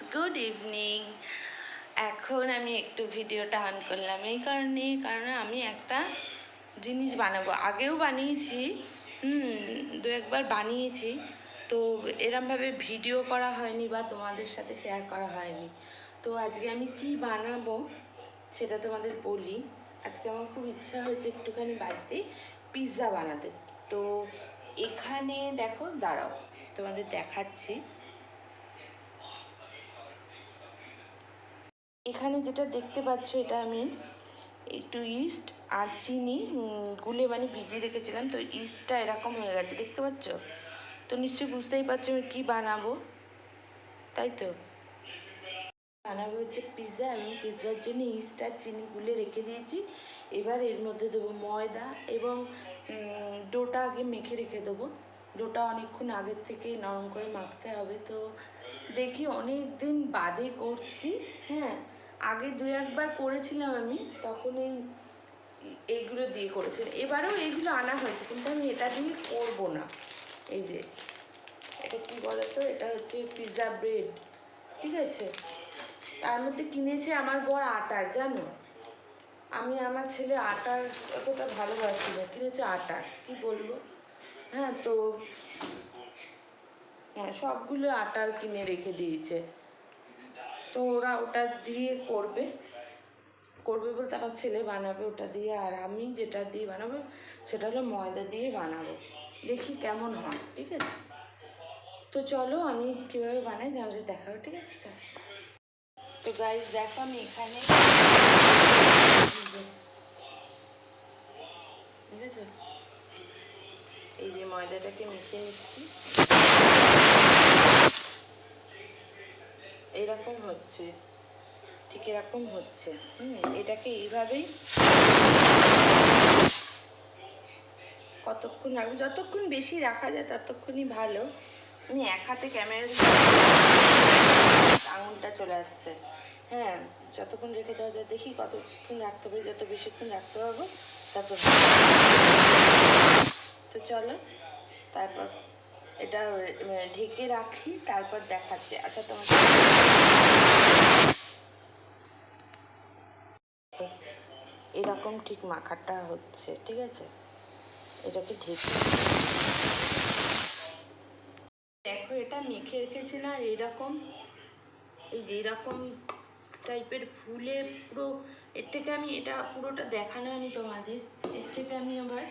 Good evening এখন আমি একটু ভিডিওটা অন করলাম। এই কারণে কারণ আমি একটা জিনিস বানাবো। আগেও বানিয়েছি দু একবার বানিয়েছি। তো এরমভাবে ভিডিও করা হয়নি বা তোমাদের সাথে শেয়ার করা হয়নি। তো আজকে আমি কি বানাবো সেটা তোমাদের বলি। আজকে আমার খুব ইচ্ছা হয়েছে একটুখানি বাড়িতে পিৎজা বানাতে। তো এখানে দেখো, দাঁড়াও, তোমাদের দেখাচ্ছি। এখানে যেটা দেখতে পাচ্ছ এটা আমি একটু ইস্ট আর চিনি গুলে মানে ভিজিয়ে রেখেছিলাম, তো ইস্টটা এরকম হয়ে গেছে, দেখতে পাচ্ছ? তো নিশ্চয়ই বুঝতেই পারছ আমি কী বানাবো, তাই তো? বানাবো হচ্ছে পিৎজা এবং পিৎজার জন্য ইস্ট আর চিনি গুলে রেখে দিয়েছি, এবার এর মধ্যে দেবো ময়দা এবং ডোটা আগে মেখে রেখে দেবো, ডোটা অনেকক্ষণ আগের থেকে নরম করে মাখতে হবে, তো দেখি অনেক দিন বাদে করছি হ্যাঁ? আগে দু একবার করেছিলাম আমি, তখন এই, এইগুলো দিয়ে করেছিলাম। এবারেও এইগুলো আনা হয়েছে, কিন্তু আমি এটা দিয়ে করব না। এই যে, এটা কী বলো তো এটা হচ্ছে পিৎজা ব্রেড ঠিক আছে? তার মধ্যে কিনেছে আমার বর আটার, জানো? আমি আমার ছেলে আটার অতটা ভালোবাসি না, কিনেছে আটার, কি বলব? হ্যাঁ তো হ্যাঁ সবগুলো আটার কিনে রেখে দিয়েছে। তো ওরা ওটা দিয়ে করবে। করবে বলতে আমার ছেলে বানাবে ওটা দিয়ে আর আমি যেটা দিয়ে বানাবো সেটা হলো ময়দা দিয়ে বানাবো। দেখি কেমন হয়, ঠিক আছে? তো চলো আমি কীভাবে বানাই তোমাদের দেখাবো, ঠিক আছে? চলো। তো গাইজ দেখো আমি এখানে এই যে ময়দাটাকে মিশিয়ে নিচ্ছি। এইরকম হচ্ছে। ঠিক এরকম হচ্ছে। হুম, এটাকে এইভাবেই কতক্ষণ রাখব? যতক্ষণ বেশি রাখা যায় ততক্ষণই ভালো। আমি এক হাতে ক্যামেরা আঙুলটা চলে আসছে। হ্যাঁ যতক্ষণ রেখে দেওয়া যায় দেখি কতক্ষণ রাখতে পারি যত বেশিক্ষণ রাখতে পারব, তত তো চলো, তারপর এটা ঢেকে রাখি, তারপর দেখাচ্ছি। আচ্ছা তোমার এরকম ঠিক মাখাটা হচ্ছে, ঠিক আছে? এটাকে ঢেকে দেখো, এটা মেখে রেখেছি না এরকম এই যে এরকম টাইপের ফুলে পুরো এর থেকে আমি এটা পুরোটা দেখানো হয়নি তোমাদের। এর থেকে আমি আবার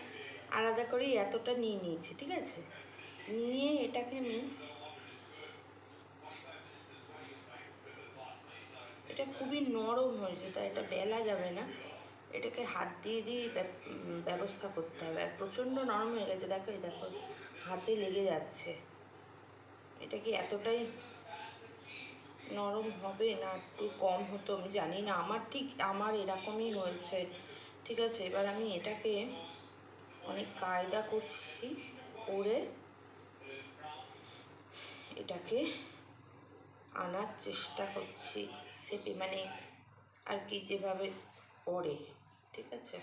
আলাদা করে এতটা নিয়ে নিয়েছি, ঠিক আছে? নিয়ে এটাকে আমি এটা খুবই নরম হয়েছে, তাই এটা বেলা যাবে না। এটাকে হাত দিয়ে দিয়ে ব্যবস্থা করতে হবে। আর প্রচণ্ড নরম হয়ে গেছে, দেখো দেখো, হাতে লেগে যাচ্ছে। এটা কি এতটাই নরম হবে না একটু কম হতো আমি জানি না। আমার ঠিক, আমার এরকমই হয়েছে। ঠিক আছে, এবার আমি এটাকে অনেক কায়দা করছি, করে এটাকে আনার চেষ্টা করছি সেপে মানে আর কি যেভাবে পড়ে, ঠিক আছে?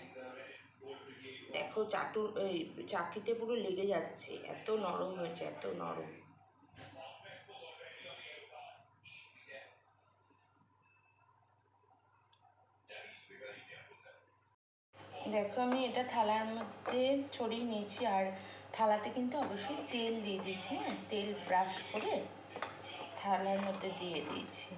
দেখো চাটু, এই চাকিতে পুরো লেগে যাচ্ছে, এত নরম হয়েছে, এত নরম। দেখো আমি এটা থালার মধ্যে ছড়িয়ে নিয়েছি আর থালাতে কিন্তু অবশ্যই তেল দিয়ে দিয়েছি হ্যাঁ? তেল ব্রাশ করে থালার মধ্যে দিয়ে দিয়েছি।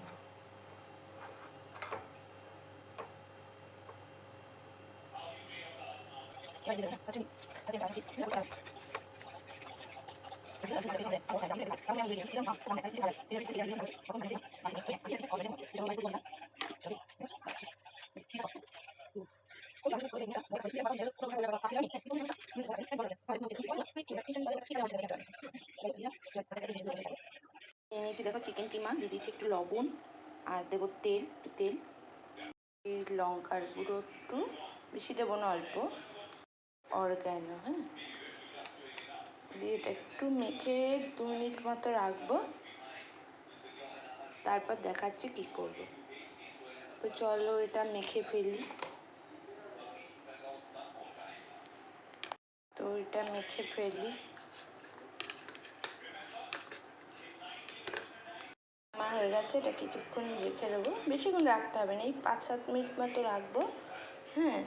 নিয়েছি দেখো চিকেন কিমা দিয়ে দিচ্ছি একটু লবণ আর দেবো তেল একটু তেল লঙ্কার গুঁড়ো একটু বেশি দেবো না অল্প অরগ্যানো হ্যাঁ দিয়ে এটা একটু মেখে দু মিনিট মতো রাখব তারপর দেখাচ্ছি কি করব তো চলো এটা মেখে ফেলি তো এটা মেখে ফেলি আমার হয়ে গেছে, এটা কিছুক্ষণ রেখে দেবো। বেশিক্ষণ রাখতে হবে না, এই পাঁচ সাত মিনিট মতো রাখব। হ্যাঁ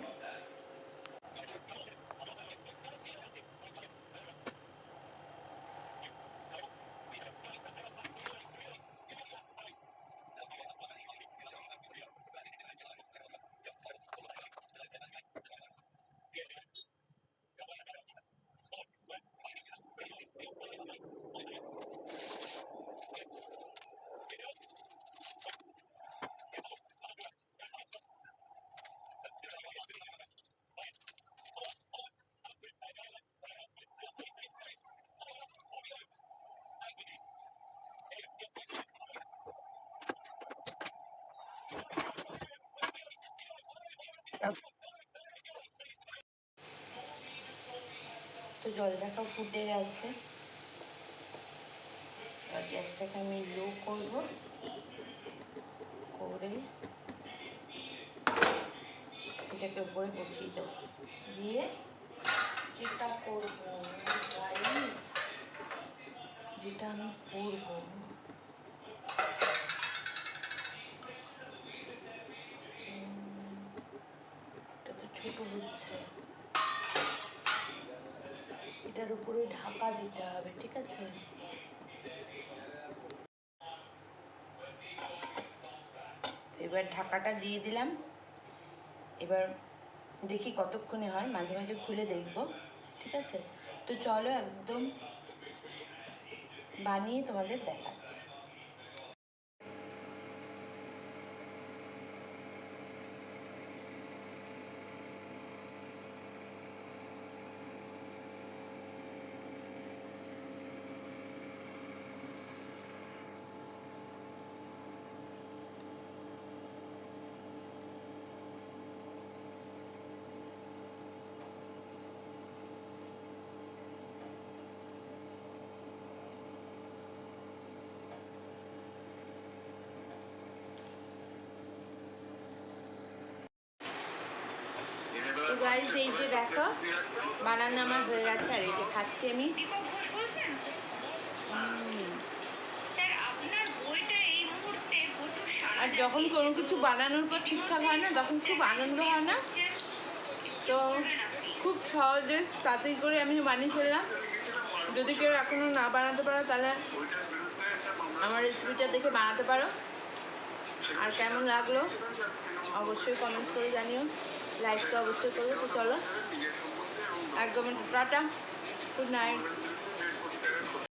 তো জল দেখা ফুটে গেছে। এবার গ্যাসটাকে আমি লো করব। করে এটাকে উপরে বসিয়ে দেবো। দিয়ে যেটা করব রাইস যেটা আমি করব। এটা তো ছোট হচ্ছে। এটার উপরে ঢাকা দিতে হবে, ঠিক আছে? এবার ঢাকাটা দিয়ে দিলাম। এবার দেখি কতক্ষণে হয়, মাঝে মাঝে খুলে দেখব, ঠিক আছে? তো চলো একদম বানিয়ে তোমাদের দেখাচ্ছি। তো এই যে দেখো, বানানো আমার হয়ে গেছে, আর এই যে খাচ্ছি আমি। আর যখন কোনো কিছু বানানোর পর ঠিকঠাক হয় না, তখন খুব আনন্দ হয় না। তো খুব সহজে তাড়াতাড়ি করে আমি বানিয়ে ফেললাম। যদি কেউ এখনও না বানাতে পারো, তাহলে আমার রেসিপিটা দেখে বানাতে পারো। আর কেমন লাগল, অবশ্যই কমেন্টস করে জানিও। লাইক তো অবশ্যই করবে তো চলো। একদম টাটা। Good night